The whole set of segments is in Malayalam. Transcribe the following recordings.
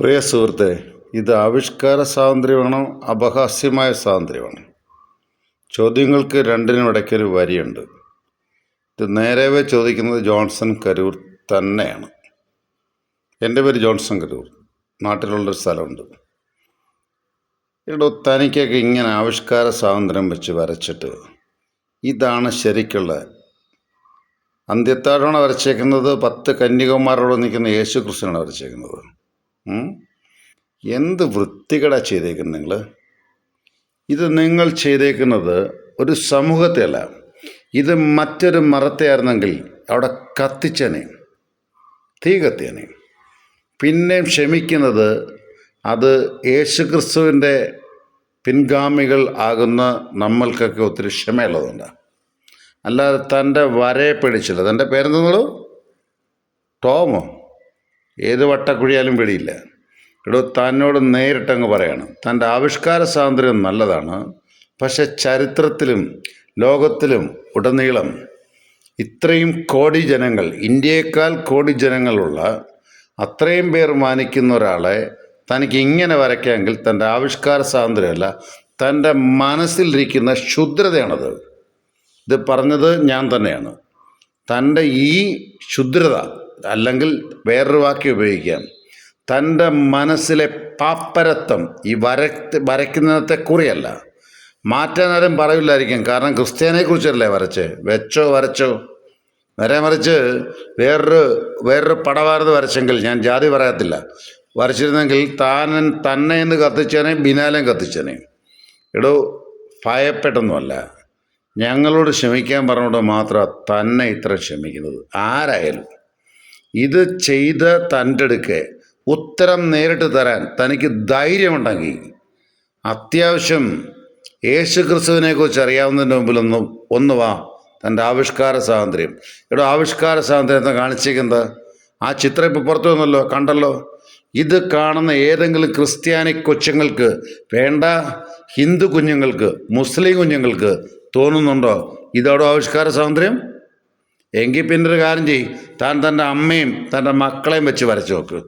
പ്രിയ സുഹൃത്തെ ഇത് ആവിഷ്കാര സ്വാതന്ത്ര്യമാണോ അപഹാസ്യമായ സ്വാതന്ത്ര്യമാണോ? ചോദ്യങ്ങൾക്ക് രണ്ടിനും ഇടയ്ക്കൊരു വരിയുണ്ട്. ഇത് നേരവേ ചോദിക്കുന്നത് ജോൺസൺ കരൂർ തന്നെയാണ്. എന്റെ പേര് ജോൺസൺ കരൂർ. നാട്ടിലുള്ളൊരു സ്ഥലമുണ്ട്. ഇവിടെ തനിക്കൊക്കെ ഇങ്ങനെ ആവിഷ്കാര സ്വാതന്ത്ര്യം വെച്ച് വരച്ചിട്ട് ഇതാണ് ശരിക്കുള്ള അന്ത്യത്താഴമാണ് വരച്ചേക്കുന്നത് പത്ത് കന്യകുമാരോട് നിൽക്കുന്ന യേശു വരച്ചേക്കുന്നത്? എന്ത് വൃത്തികേടാ ചെയ്തേക്കുന്നത് നിങ്ങൾ ഇത് നിങ്ങൾ ചെയ്തേക്കുന്നത് ഒരു സമൂഹത്തെ അല്ല ഇത് മറ്റൊരു മറത്തെയായിരുന്നെങ്കിൽ അവിടെ കത്തിച്ചനെ. തീ കത്തിയനെ. പിന്നെയും ക്ഷമിക്കുന്നത് അത് യേശുക്രിസ്തുവിന്റെ പിൻഗാമികൾ ആകുന്ന നമ്മൾക്കൊക്കെ ഒത്തിരി ക്ഷമയുള്ളതുണ്ട് അല്ലാതെ തന്റെ വരയെ പിടിച്ചില്ല. തന്റെ പേരെന്തെന്നുള്ളൂ ടോമോ? ഏത് വട്ടക്കുഴിയാലും വെളിയില്ല. എടോ തന്നോട് നേരിട്ടങ്ങ് പറയണം. തന്റെ ആവിഷ്കാര സ്വാതന്ത്ര്യം നല്ലതാണ്. പക്ഷെ ചരിത്രത്തിലും ലോകത്തിലും ഉടനീളം ഇത്രയും കോടി ജനങ്ങൾ ഇന്ത്യയേക്കാൾ കോടി ജനങ്ങളുള്ള അത്രയും പേർ മാനിക്കുന്ന ഒരാളെ തനിക്ക് ഇങ്ങനെ വരയ്ക്കാമെങ്കിൽ തന്റെ ആവിഷ്കാര സ്വാതന്ത്ര്യമല്ല തന്റെ മനസ്സിലിരിക്കുന്ന ക്ഷുദ്രതയാണത്. ഇത് പറഞ്ഞത് ഞാൻ തന്നെയാണ്. തന്റെ ഈ ക്ഷുദ്രത അല്ലെങ്കിൽ വേറൊരു വാക്യം ഉപയോഗിക്കാം. തന്റെ മനസ്സിലെ പാപ്പരത്വം ഈ വര വരയ്ക്കുന്നതിനത്തെ കുറിയല്ല. മാറ്റാൻ ആരും പറയില്ലായിരിക്കും. കാരണം ക്രിസ്ത്യാനിയെക്കുറിച്ചല്ലേ വരച്ച്? വെച്ചോ വരച്ചോ? നേരെ മറിച്ച് വേറൊരു വേറൊരു പടവാരത് വരച്ചെങ്കിൽ ഞാൻ ജാതി പറയത്തില്ല. വരച്ചിരുന്നെങ്കിൽ താൻ തന്നെ എന്ന് കത്തിച്ചേനെ ബിനാലം കത്തിച്ചേനെ. എടോ ഭയപ്പെട്ടൊന്നുമല്ല. ഞങ്ങളോട് ക്ഷമിക്കാൻ പറഞ്ഞുകൊണ്ട് മാത്രമാണ് തന്നെ ഇത്ര ക്ഷമിക്കുന്നത്. ആരായാലും. ഇത് ചെയ്ത തന്റെ അടുക്ക് ഉത്തരം നേരിട്ട് തരാൻ തനിക്ക് ധൈര്യമുണ്ടെങ്കിൽ അത്യാവശ്യം യേശു ക്രിസ്തുവിനെ കുറിച്ച് അറിയാവുന്നതിന്റെ മുമ്പിലൊന്നും ഒന്ന് വാ. തന്റെ ആവിഷ്കാര സ്വാതന്ത്ര്യം. ഇവിടെ ആവിഷ്കാര സ്വാതന്ത്ര്യത്തെ കാണിച്ചേക്കുന്നത്? ആ ചിത്രം ഇപ്പോൾ പുറത്തു വന്നല്ലോ കണ്ടല്ലോ? ഇത് കാണുന്ന ഏതെങ്കിലും ക്രിസ്ത്യാനി കൊച്ചുങ്ങൾക്ക് വേണ്ട ഹിന്ദു കുഞ്ഞുങ്ങൾക്ക് മുസ്ലിം കുഞ്ഞുങ്ങൾക്ക് തോന്നുന്നുണ്ടോ? ഇതോടെ ആവിഷ്കാര സ്വാതന്ത്ര്യം? എങ്കിൽ പിന്നെ ഒരു കാര്യം ചെയ്യും. താൻ തന്റെ അമ്മയും തന്റെ മക്കളെയും വെച്ച് വരച്ചു നോക്ക്.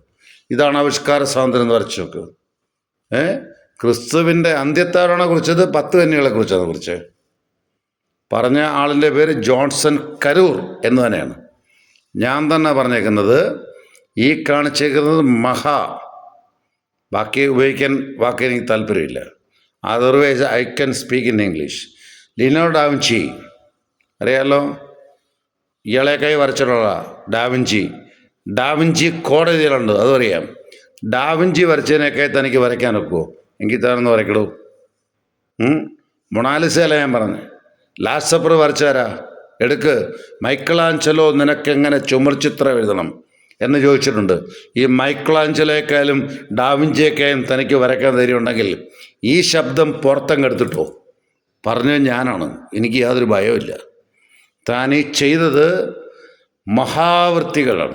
ഇതാണ് ആവിഷ്കാര സ്വാതന്ത്ര്യം എന്ന് വരച്ചു നോക്ക്. ഏ? ക്രിസ്തുവിന്റെ അന്ത്യത്താരോണെ കുറിച്ചത് പത്ത് കന്യകളെ കുറിച്ചാണ് കുറിച്ച് പറഞ്ഞ ആളിന്റെ പേര് ജോൺസൺ കരൂർ എന്ന് തന്നെയാണ്. ഞാൻ തന്നെ പറഞ്ഞേക്കുന്നത് ഈ കാണിച്ചേക്കുന്നത് മഹാ. ബാക്കി ഉപയോഗിക്കാൻ വാക്ക് എനിക്ക് താല്പര്യമില്ല. Otherwise I can speak in English. Leonardo da Vinci. അറിയാലോ? ഇയാളെ കൈ വരച്ചിട്ടുള്ള ഡാവിഞ്ചി. ഡാവിഞ്ചി കോടതിയിലുണ്ട് അതറിയാം ഡാവിഞ്ചി വരച്ചതിനൊക്കെ തനിക്ക് വരയ്ക്കാൻ ഒക്കുമോ എങ്കിൽ താനൊന്ന് വരയ്ക്കടൂ. മൊണാലിസയല്ല ഞാൻ പറഞ്ഞു? ലാസ്റ്റ് സപ്പർ വരച്ചാരാ? എടുക്ക്. മൈക്കിളാഞ്ചലോ നിനക്കെങ്ങനെ ചുമർചിത്രം എഴുതണം എന്ന് ചോദിച്ചിട്ടുണ്ട്. ഈ മൈക്കിളാഞ്ചലോയെക്കാളും ഡാവിഞ്ചിയേക്കാളും തനിക്ക് വരയ്ക്കാൻ ധൈര്യം ഉണ്ടെങ്കിൽ ഈ ശബ്ദം പുറത്തങ്ങെടുത്തിട്ടോ പറഞ്ഞത് ഞാനാണ്. എനിക്ക് യാതൊരു ഭയവുമില്ല. താൻ ഈ ചെയ്തത് മഹാവൃത്തികളാണ്.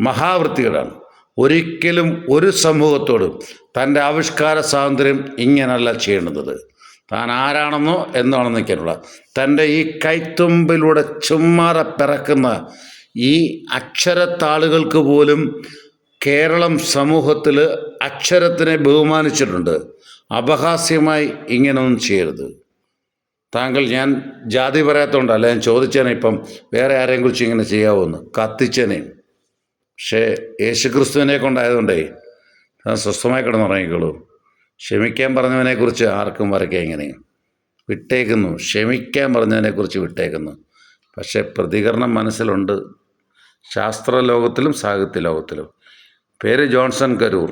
മഹാവൃത്തികളാണ്. ഒരിക്കലും ഒരു സമൂഹത്തോടും തന്റെ ആവിഷ്കാര സ്വാതന്ത്ര്യം ഇങ്ങനല്ല ചെയ്യേണ്ടത്. താൻ ആരാണെന്നോ എന്നാണെന്ന് നിൽക്കാനുള്ള തന്റെ ഈ കൈത്തുമ്പിലൂടെ ചുമ്മാറെ പിറക്കുന്ന ഈ അക്ഷരത്താളുകൾക്ക് പോലും കേരളം സമൂഹത്തിൽ അക്ഷരത്തിനെ ബഹുമാനിച്ചിട്ടുണ്ട്. അപഹാസ്യമായി ഇങ്ങനൊന്നും ചെയ്യരുത്. താങ്കൾ ഞാൻ ജാതി പറയാത്തതുകൊണ്ടല്ല ഞാൻ ചോദിച്ചേനെ ഇപ്പം വേറെ ആരെയും കുറിച്ച് ഇങ്ങനെ ചെയ്യാവുമെന്ന് കത്തിച്ചേനെ. പക്ഷേ യേശുക്രിസ്തുവിനെ കൊണ്ടായതുകൊണ്ടേ ഞാൻ സ്വസ്ഥമായി കിടന്നുറങ്ങിക്കോളൂ ക്ഷമിക്കാൻ പറഞ്ഞവനെക്കുറിച്ച് ആർക്കും വരയ്ക്കുക ഇങ്ങനെ. വിട്ടേക്കുന്നു. ക്ഷമിക്കാൻ പറഞ്ഞതിനെക്കുറിച്ച് വിട്ടേക്കുന്നു. പക്ഷേ പ്രതികരണം മനസ്സിലുണ്ട്. ശാസ്ത്ര ലോകത്തിലും സാഹിത്യ ലോകത്തിലും പേര് ജോൺസൺ കരൂർ.